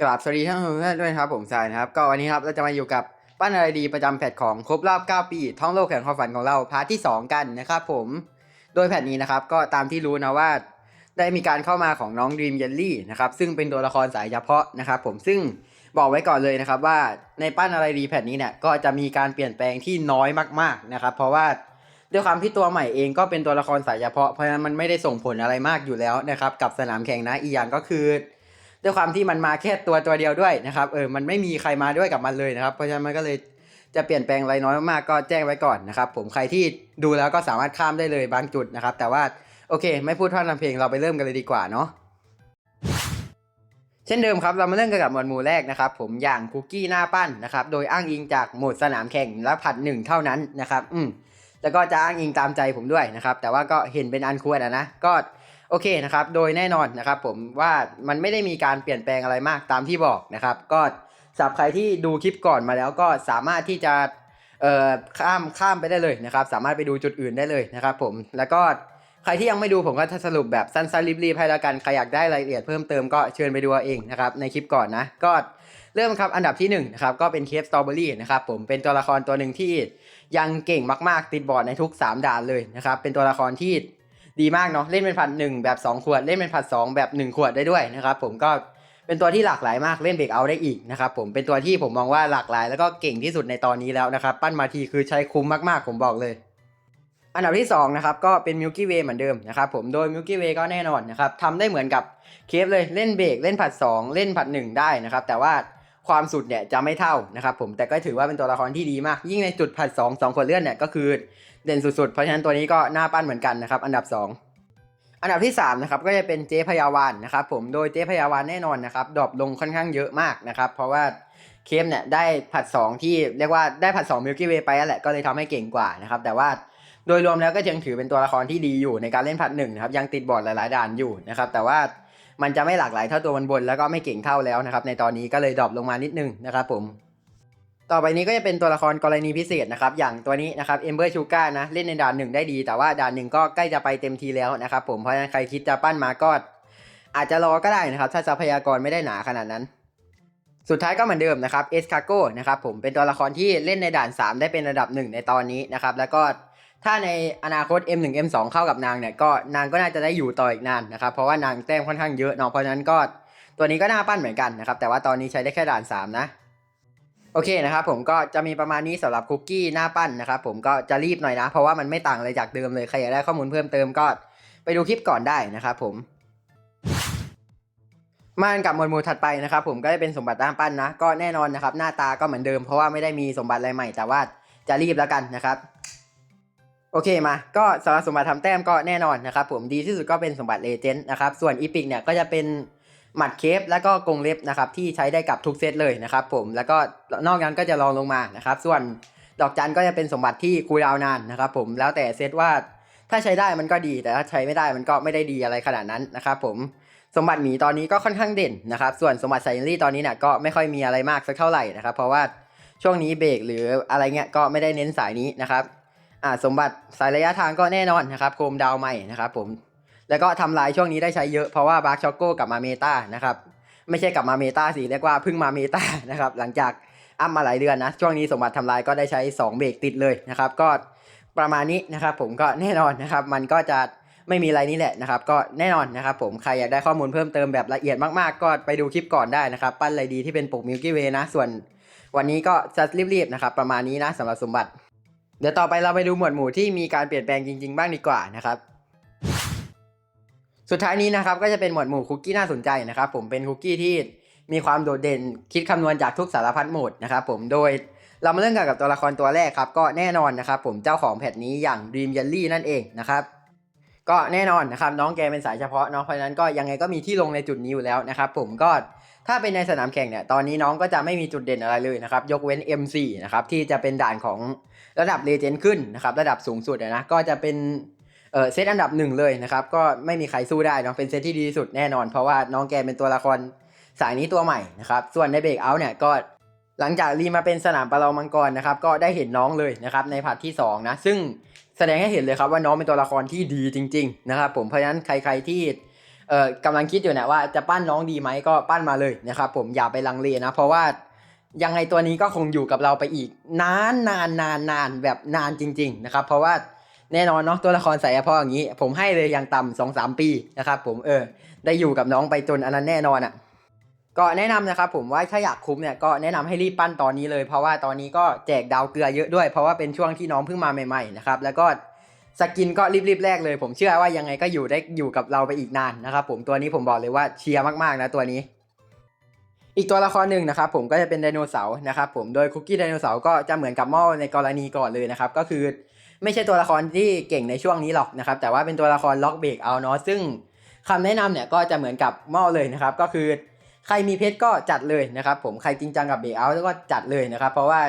กราบสวัสดีท่านผู้ชมด้วยครับผมสายนะครับ ก็วันนี้ครับเราจะมาอยู่กับปั้นอะไรดีประจำแพทของครบรอบ 9 ปีท่องโลกแห่งความฝันของเราพาร์ทที่ 2 กันนะครับผมโดยแพทนี้นะครับก็ตามที่รู้นะว่า ได้มีการเข้ามาของน้องดีมเยลลี่นะครับซึ่งเป็นตัวละครสายเฉพาะนะครับผมซึ่งบอกไว้ก่อนเลยนะครับว่าในปั้นอะไรดีแพทนี้เนี่ยก็จะมีการเปลี่ยนแปลงที่น้อยมากๆนะครับเพราะว่าด้วยความที่ตัวใหม่เองก็เป็นตัวละครสายเฉพาะเพราะฉะนั้นมันไม่ได้ส่งผลอะไรมากอยู่แล้วนะครับกับสนามแข่งนะอีกอย่างก็คือ ด้วยความที่มันมาแค่ตัวตัวเดียวด้วยนะครับเออมันไม่มีใครมาด้วยกับมันเลยนะครับเพราะฉะนั้นมันก็เลยจะเปลี่ยนแปลงอะไรน้อยมากๆก็แจ้งไว้ก่อนนะครับผมใครที่ดูแล้วก็สามารถข้ามได้เลยบางจุดนะครับ แต่ว่าโอเค ไม่พูดพร่ำทำเพลงเราไปเริ่มกันเลยดีกว่าเนาะเช่นเดิมครับเรามาเริ่มกันกับหมวดหมู่แรกนะครับ ผมอย่างคุกกี้หน้าปั้นนะครับโดยอ้างอิงจากโหมดสนามแข่งและผัดหนึ่งเท่านั้นนะครับ อืมแล้วก็จะอ้างอิงตามใจผมด้วยนะครับ แต่ว่าก็เห็นเป็นอันควรอะนะก็ โอเคนะครับ โดยแน่นอนนะครับ ผมว่ามันไม่ได้มีการเปลี่ยนแปลงอะไรมากตามที่บอกนะครับ ก็สำหรับใครที่ดูคลิปก่อนมาแล้วก็สามารถที่จะเอ่อข้ามข้ามไปได้เลยนะครับ สามารถไปดูจุดอื่นได้เลยนะครับผมแล้วก็ใครที่ยังไม่ดูผมก็สรุปแบบสั้นๆรีบๆให้แล้วกันใครอยากได้รายละเอียดเพิ่มเติมก็เชิญไปดูเองนะครับในคลิปก่อนนะก็เริ่มครับอันดับที่หนึ่งนะครับก็เป็นเคฟสตรอเบอรี่นะครับผมเป็นตัวละครตัวหนึ่งที่ยังเก่งมากๆ ติดบอร์ดในทุก 3ด่านเลยนะครับเป็นตัวละครที่ ดีมากเนาะเล่นเป็นผัดหนึ่งแบบ2ขวดเล่นเป็นผัด2แบบ1ขวดได้ด้วยนะครับผมก็เป็นตัวที่หลากหลายมากเล่นเบรกเอาได้อีกนะครับผมเป็นตัวที่ผมมองว่าหลากหลาย แล้วก็เก่งที่สุดในตอนนี้แล้วนะครับปั้นมาทีคือใช้คุ้มมากๆผมบอกเลย อันดับที่2นะครับก็เป็น Milky Way เหมือนเดิมนะครับผมโดย Milky Way ก็แน่นอนนะครับทำได้เหมือนกับเคฟเลยเล่นเบรกเล่นผัด 2 เล่นผัด 1 ได้นะครับแต่ว่า ความสุดเนี่ยจะไม่เท่านะครับผมแต่ก็ถือว่าเป็นตัวละครที่ดีมาก ยิ่งในจุดผัด 2 2ขวดเลื่อดเนี่ยก็คือเด่นสุดๆ เพราะฉะนั้นตัวนี้ก็น่าปั้นเหมือนกันนะครับ อันดับ 2 อันดับที่3นะครับก็จะเป็นเจ๊พยาวานนะครับผมโดยเจ๊พยาวานแน่นอนนะครับดรอปลงค่อนข้างเยอะมากนะครับเพราะว่าเคมเนี่ยได้ผัด 2 ที่เรียกว่าได้ผัด2 Milky Way ไปแล้วแหละก็เลยทำให้เก่งกว่านะครับแต่ว่าโดยรวมแล้วก็ยังถือเป็นตัวละครที่ดีอยู่ในการเล่นผัดหนึ่งนะครับยังติดบอร์ดหลายๆด่านอยู่นะครับแต่ว่า มันจะไม่หลากหลายเท่าตัวบนบนแล้วก็ไม่เก่งเท่าแล้วนะครับในตอนนี้ก็เลยดรอปลงมานิดนึงนะครับผมต่อไปนี้ก็จะเป็นตัวละครกรณีพิเศษนะครับ อย่างตัวนี้นะครับเอมเบอร์ชูกานะเล่นในด่านหนึ่งได้ดี แต่ว่าด่านหนึ่งก็ใกล้จะไปเต็มทีแล้วนะครับผมเพราะฉะนั้นใครคิดจะปั้นมาก็อาจจะรอก็ได้นะครับ ถ้าทรัพยากรไม่ได้หนาขนาดนั้น สุดท้ายก็เหมือนเดิมนะครับเอสคาโกนะครับผมเป็นตัวละครที่เล่นในด่าน 3 ได้เป็นระดับหนึ่งในตอนนี้นะครับแล้วก็ ถ้าในอนาคต M1 M2 เข้ากับนางเนี่ยก็นางก็น่าจะได้อยู่ต่ออีกนานนะครับเพราะว่านางแต้มค่อนข้างเยอะเนาะเพราะฉะนั้นก็ตัวนี้ก็น่าปั้นเหมือนกันนะครับแต่ว่าตอนนี้ใช้ได้แค่ด่าน 3 นะโอเคนะครับผมก็จะมีประมาณนี้สำหรับคุกกี้หน้าปั้นนะครับผมก็จะรีบหน่อยนะ เพราะว่ามันไม่ต่างอะไรจากเดิมเลยใครอยากได้ข้อมูลเพิ่มเติมก็ไปดูคลิปก่อนได้นะครับผมมากันกับหมวดหมู่ถัดไปนะครับผมก็จะเป็นสมบัติด้านปั้นนะ ก็แน่นอนนะครับหน้าตาก็เหมือนเดิมเพราะว่าไม่ได้มีสมบัติอะไรใหม่แต่ว่าจะรีบแล้วกันนะครับ โอเคมา ก็สำหรับสมบัติทำแต้มก็แน่นอนนะครับผมดีที่สุดก็เป็นสมบัติเลเจนด์นะครับ ส่วนอีพิกเนี่ยก็จะเป็นหมัดเคฟแล้วก็กรงเล็บนะครับที่ใช้ได้กับทุกเซตเลยนะครับผมแล้วก็นอกนั้นก็จะรองลงมานะครับ ส่วนดอกจันก็จะเป็นสมบัติที่คูลดาวนานนะครับผมแล้วแต่เซตว่าถ้าใช้ได้มันก็ดีแต่ถ้าใช้ไม่ได้มันก็ไม่ได้ดีอะไรขนาดนั้นนะครับผมสมบัติหมีตอนนี้ก็ค่อนข้างเด่นนะครับ ส่วนสมบัติไซเนลี่ตอนนี้เนี่ยก็ไม่ค่อยมีอะไรมากสักเท่าไหร่นะครับ เพราะว่าช่วงนี้เบรกหรืออะไรเงี้ยก็ไม่ได้เน้นสายนี้นะครับ อ่าสมบัติสายระยะทางก็แน่นอนนะครับโคมดาวใหม่นะครับผมแล้วก็ทำลายช่วงนี้ได้ใช้เยอะเพราะว่าบาร์ช็อกโก้กลับมาเมตานะครับไม่ใช่กลับมาเมตาสิเรียกว่าเพิ่งมาเมตานะครับหลังจากอัพมาหลายเดือนนะช่วงนี้สมบัติทำลายก็ได้ใช้ 2 เบรกติดเลยนะครับก็ประมาณนี้นะครับผมก็แน่นอนนะครับมันก็จะไม่มีอะไรนี่แหละนะครับก็แน่นอนนะครับผมใครอยากได้ข้อมูลเพิ่มเติมแบบละเอียดมากๆ ก็ไปดูคลิปก่อนได้นะครับ ปั้นอะไรดีที่เป็นปกมิลกี้เวนะส่วนวันนี้ก็จะรีบๆนะครับประมาณนี้นะสำหรับสมบัติ ดี๋ยวต่อไปเราไปดูหมวดหมู่ที่มีการเปลี่ยนแปลงจริง ๆ บ้างดีกว่านะครับ สุดท้ายนี้นะครับก็จะเป็นหมวดหมู่คุกกี้น่าสนใจนะครับ ผมเป็นคุกกี้ที่มีความโดดเด่นคิดคำนวณจากทุกสารพัดโหมดนะครับ ผมโดยเรามาเริ่มกันกับตัวละครตัวแรกครับ ก็แน่นอนนะครับ ผมเจ้าของแพทนี้อย่างดีมยัลลี่นั่นเองนะครับ ก็แน่นอนนะครับน้องแกเป็นสายเฉพาะเนาะเพราะฉะนั้นก็ยังไงก็มีที่ลงในจุดนี้อยู่แล้วนะครับผมก็ถ้าเป็นในสนามแข่งเนี่ยตอนนี้น้องก็จะไม่มีจุดเด่นอะไรเลยนะครับยกเว้น M4 นะครับที่จะเป็นด่านของระดับเลเจนด์ขึ้นนะครับระดับสูงสุดนะก็จะเป็นเออเซตอันดับหนึ่งเลยนะครับก็ไม่มีใครสู้ได้เนาะเป็นเซตที่ดีที่สุดแน่นอน เพราะว่าน้องแกเป็นตัวละครสายนี้ตัวใหม่นะครับส่วนในเบรกเอาท์เนี่ยก็ หลังจากรีมาเป็นสนามประลองมังกรนะครับก็ได้เห็นน้องเลยนะครับในพาร์ทที่2นะซึ่งแสดงให้เห็นเลยครับว่าน้องเป็นตัวละครที่ดีจริง ๆ นะครับ ผมเพราะฉะนั้นใครๆที่เอ่อกำลังคิดอยู่นี่ยว่าจะปั้นน้องดีไหมก็ปั้นมาเลยนะครับ ผมอย่าไปลังเลนะ เพราะว่ายังไงตัวนี้ก็คงอยู่กับเราไปอีก นานนานนานนานแบบนานจริง ๆ นะครับ เพราะว่าแน่นอนเนาะตัวละครสายพาะอย่างนี้ ผมให้เลยอย่างต่ำสองสามปีนะครับ ผมเออ ได้อยู่กับน้องไปจนอันนั้นแน่นอนอะ่ะ ก็แนะนำนะครับผมว่าถ้าอยากคุ้มเนี่ยก็แนะนำให้รีบปั้นตอนนี้เลย เพราะว่าตอนนี้ก็แจกดาวเกลือเยอะด้วย เพราะว่าเป็นช่วงที่น้องเพิ่งมาใหม่ๆนะครับแล้วก็สกินก็รีบๆแรกเลย ผมเชื่อว่ายังไงก็อยู่ได้อยู่กับเราไปอีกนานนะครับผมตัวนี้ผมบอกเลยว่าเชียร์มากๆนะตัวนี้ อีกตัวละครหนึ่งนะครับผมก็จะเป็นไดโนเสาร์นะครับผมโดยคุกกี้ไดโนเสาร์ก็จะเหมือนกับม้อในกรณีก่อนเลยนะครับก็คือไม่ใช่ตัวละครที่เก่งในช่วงนี้หรอกนะครับแต่ว่าเป็นตัวละครล็อกเบรกเอาเนาะซึ่งคำแนะนำเนี่ยก็จะเหมือนกับมอเลยนะครับก็คือ ใครมีเพชรก็จัดเลยนะครับผมใครจริงจังกับเบรกเอาก็จัดเลยนะครับ เพราะว่า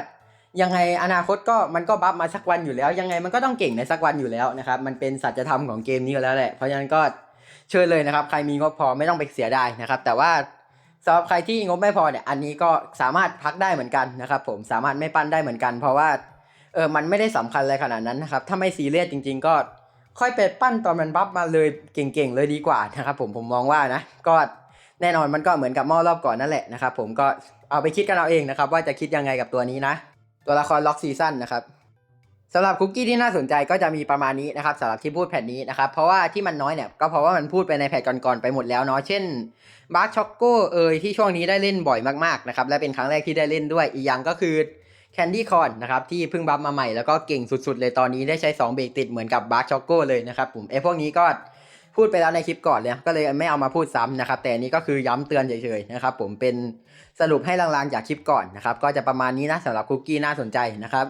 ยังไงอนาคตก็มันก็บัฟมาสักวันอยู่แล้ว ยังไงมันก็ต้องเก่งในสักวันอยู่แล้วนะครับมันเป็นสัจธรรมของเกมนี้แล้วแหละเพราะฉะนั้นก็เชิญเลยนะครับ ใครมีงบพอไม่ต้องไปเสียดายนะครับ แต่ว่าสำหรับใครที่งบไม่พอเนี่ยอันนี้ก็สามารถพักได้เหมือนกันนะครับ ผมสามารถไม่ปั้นได้เหมือนกัน เพราะว่าเออมันไม่ได้สำคัญอะไรขนาดนั้นนะครับถ้าไม่ซีเรียสจริง ๆ ก็ค่อยไปปั้นตอนมันบัฟมาเลยเก่งๆเลยดีกว่านะครับ ผมผมมองว่านะก็ แน่นอนมันก็เหมือนกับหม้อรอบก่อนนั่นแหละนะครับผมก็เอาไปคิดกันเอาเองนะครับว่าจะคิดยังไงกับตัวนี้นะ ตัวละครล็อกซีซั่นนะครับสำหรับคุกกี้ที่น่าสนใจก็จะมีประมาณนี้นะครับสำหรับที่พูดแผ่นนี้นะครับเพราะว่าที่มันน้อยเนี่ยก็เพราะว่ามันพูดไปในแผ่นก่อนๆไปหมดแล้วเนาะเช่นบาร์ช็อกโกเอยที่ช่วงนี้ได้เล่นบ่อยมากๆนะครับและเป็นครั้งแรกที่ได้เล่นด้วยอีกอย่างก็คือแคนดี้คอนนะครับที่เพิ่งบัฟมาใหม่แล้วก็เก่งสุดๆ เลยตอนนี้ได้ใช้ 2 เบรกติดเหมือนกับบาร์ช็อกโกเลยนะครับผมไอ้พวกนี้ก็ พูดไปแล้วในคลิปก่อนเลยก็เลยไม่เอามาพูดซ้ำนะครับ แต่นี้ก็คือย้ำเตือนเฉยๆนะครับผมเป็นสรุปให้ลางๆจากคลิปก่อนนะครับก็จะประมาณนี้นะสำหรับคุกกี้น่าสนใจนะครับ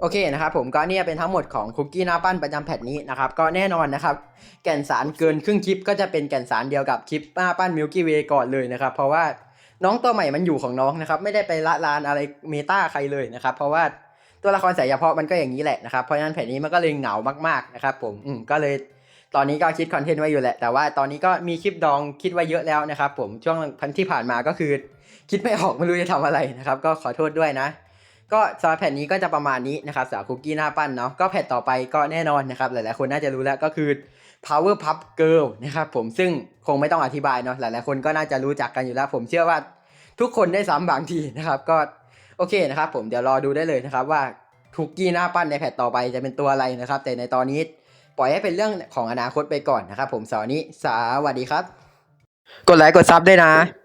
โอเคนะครับผมก็เนี่ยเป็นทั้งหมดของคุกกี้หน้าปั้นประจำแพทนี้นะครับก็แน่นอนนะครับแก่นสารเกินครึ่งคลิป ก็จะเป็นแก่นสารเดียวกับคลิปหน้าปั้นมิลกี้เวย์ก่อนเลยนะครับเพราะว่าน้องตัวใหม่มันอยู่ของน้องนะครับไม่ได้ไปละลานอะไรเมตาใครเลยนะครับเพราะว่า ตัวละครสายเฉพาะมันก็อย่างนี้แหละนะครับเพราะฉะนั้นแผ่นนี้มันก็เลยเหงามากๆนะครับผมอืมก็เลยตอนนี้ก็คิดคอนเทนต์ไว้อยู่แหละ แต่ว่าตอนนี้ก็มีคลิปดองคิดไว้เยอะแล้วนะครับผมช่วงพันที่ผ่านมาก็คือ คิดไม่ออกไม่รู้จะทำอะไรนะครับ ก็ขอโทษด้วยนะ ก็สำหรับแผ่นนี้ก็จะประมาณนี้นะครับสำหรับคุกกี้หน้าปั้นเนาะก็แผ่นต่อไปก็แน่นอนนะครับ หลายๆคนน่าจะรู้แล้วก็คือ Power Pup Girl นะครับผมซึ่งคงไม่ต้องอธิบายเนาะหลายๆคนก็น่าจะรู้จักกันอยู่แล้ว ผมเชื่อว่าทุกคนได้ซ้ำบางทีนะครับ ก็ อเคนะครับผมเดี๋ยวรอดูได้เลยนะครับว่าทุกกี้หน้าปั้นในแพทต่อไปจะเป็นตัวอะไรนะครับ แต่ในตอนนี้ปล่อยให้เป็นเรื่องของอนาคตไปก่อนนะครับผมสวันนี้สวัสดีครับ กดไลค์กดซับด้วยนะ